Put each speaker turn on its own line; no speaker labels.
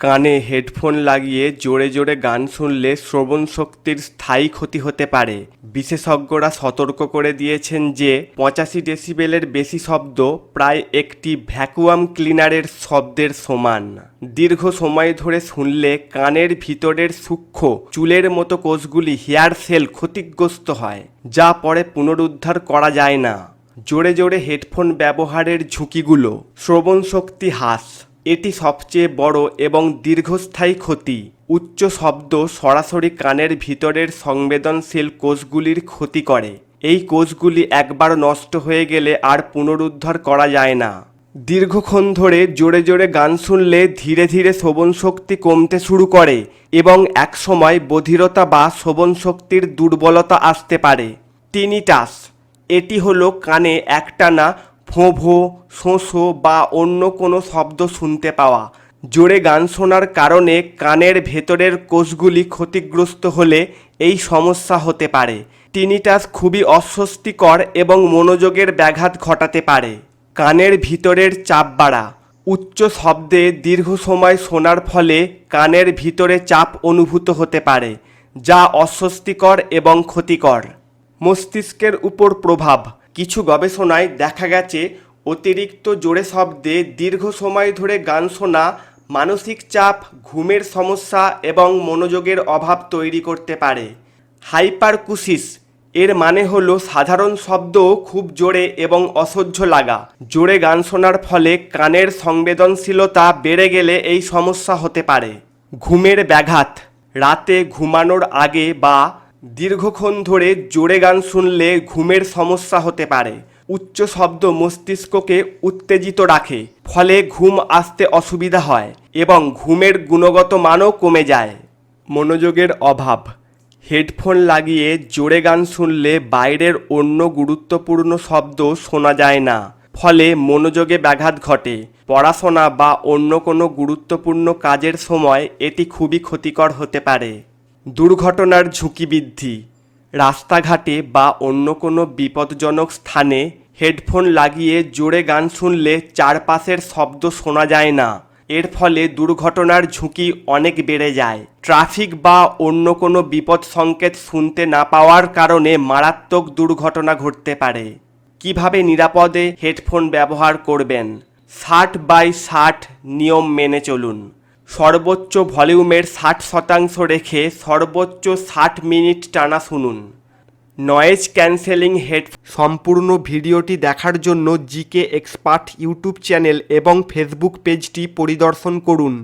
কানে হেডফোন লাগিয়ে জোরে জোরে গান শুনলে শ্রবণ শক্তির স্থায়ী ক্ষতি হতে পারে। বিশেষজ্ঞরা সতর্ক করে দিয়েছেন যে, পঁচাশি ডেসিবেলের বেশি শব্দ প্রায় একটি ভ্যাকুয়াম ক্লিনারের শব্দের সমান। দীর্ঘ সময় ধরে শুনলে কানের ভিতরের সূক্ষ্ম, চুলের মতো কোষগুলি হেয়ার সেল ক্ষতিগ্রস্ত হয়, যা পরে পুনরুদ্ধার করা যায় না। জোরে জোরে হেডফোন ব্যবহারের ঝুঁকিগুলো, শ্রবণ শক্তি হ্রাস। এটি সবচেয়ে বড় এবং দীর্ঘস্থায়ী ক্ষতি। উচ্চ শব্দ সরাসরি কানের ভিতরের সংবেদনশীল কোষগুলির ক্ষতি করে। এই কোষগুলি একবার নষ্ট হয়ে গেলে আর পুনরুদ্ধার করা যায় না। দীর্ঘক্ষণ ধরে জোরে জোরে গান শুনলে ধীরে ধীরে শ্রবণ শক্তি কমতে শুরু করে এবং একসময় বধিরতা বা শ্রবণ শক্তির দুর্বলতা আসতে পারে। টিনিটাস এটি হলো কানে একটানা ভোঁ শোঁ বা অন্য কোনো শব্দ শুনতে পাওয়া। জোরে গান শোনার কারণে কানের ভেতরের কোষগুলি ক্ষতিগ্রস্ত হলে এই সমস্যা হতে পারে। টিনিটাস খুবই অস্বস্তিকর এবং মনোযোগের ব্যাঘাত ঘটাতে পারে। কানের ভিতরের চাপ বাড়া। উচ্চ শব্দে দীর্ঘ সময় শোনার ফলে কানের ভিতরে চাপ অনুভূত হতে পারে, যা অস্বস্তিকর এবং ক্ষতিকর। মস্তিষ্কের উপর প্রভাব। কিছু গবেষণায় দেখা গেছে, অতিরিক্ত জোরে শব্দে দীর্ঘ সময় ধরে গান শোনা, মানসিক চাপ, ঘুমের সমস্যা এবং মনোযোগের অভাব তৈরি করতে পারে। হাইপারকুসিস, এর মানে হলো সাধারণ শব্দ খুব জোরে এবং অসহ্য লাগা। জোরে গান শোনার ফলে কানের সংবেদনশীলতা বেড়ে গেলে এই সমস্যা হতে পারে। ঘুমের ব্যাঘাত, রাতে ঘুমানোর আগে বা দীর্ঘক্ষণ ধরে জোরে গান শুনলে ঘুমের সমস্যা হতে পারে। উচ্চ শব্দ মস্তিষ্ককে উত্তেজিত রাখে, ফলে ঘুম আসতে অসুবিধা হয় এবং ঘুমের গুণগত মানও কমে যায়। মনোযোগের অভাব। হেডফোন লাগিয়ে জোরে গান শুনলে বাইরের অন্য গুরুত্বপূর্ণ শব্দ শোনা যায় না, ফলে মনোযোগে ব্যাঘাত ঘটে। পড়াশোনা বা অন্য কোনো গুরুত্বপূর্ণ কাজের সময় এটি খুবই ক্ষতিকর হতে পারে। দুর্ঘটনার ঝুঁকি বৃদ্ধি। রাস্তাঘাটে বা অন্য কোনো বিপজ্জনক স্থানে হেডফোন লাগিয়ে জোরে গান শুনলে চারপাশের শব্দ শোনা যায় না। এর ফলে দুর্ঘটনার ঝুঁকি অনেক বেড়ে যায়। ট্রাফিক বা অন্য কোনো বিপদ সংকেত শুনতে না পাওয়ার কারণে মারাত্মক দুর্ঘটনা ঘটতে পারে। কীভাবে নিরাপদে হেডফোন ব্যবহার করবেন? ষাট বাই ষাট নিয়ম মেনে চলুন। সর্বোচ্চ ভলিউমের ষাট শতাংশ রেখে সর্বোচ্চ ষাট মিনিট টানা শুনুন। নয়েজ ক্যান্সেলিং হেড সম্পূর্ণ ভিডিওটি দেখার জন্য জিকে এক্সপার্ট ইউটিউব চ্যানেল এবং ফেসবুক পেজটি পরিদর্শন করুন।